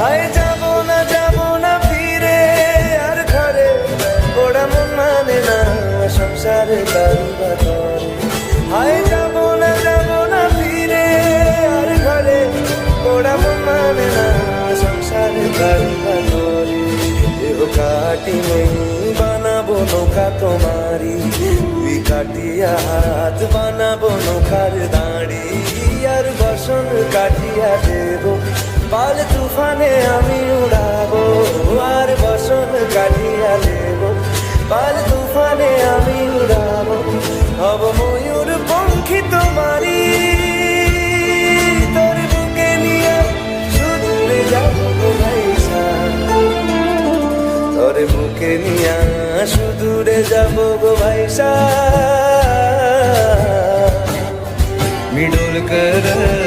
হায় যাব না যাব না ফিরে, আর ঘরে ওরা মন মানে না সংসারে কারুবা করে হায় যাব না যাব না ফিরে, আর ঘরে ওরা মন মানে না সংসারে কারুবা করে দেহ কাটি নেই, বানাবো নৌকা তোমারি দুই কাটিয়া হাত বানাবো নৌকার দাঁড়ি। আর বসন কাটিয়া দেব পাল তুফানে আমি উড়াবো আর বসন কাটিয়া দেব পাল তুফানে আমি উড়াবো, হব ময়ূর পঙ্খী তোমারি তোর বুকে নিয়ে সুদূরে যাব ভাইসা। তোর বুকে নিয়ে সুদূরে যাব গো ভাইসা। মিডল করা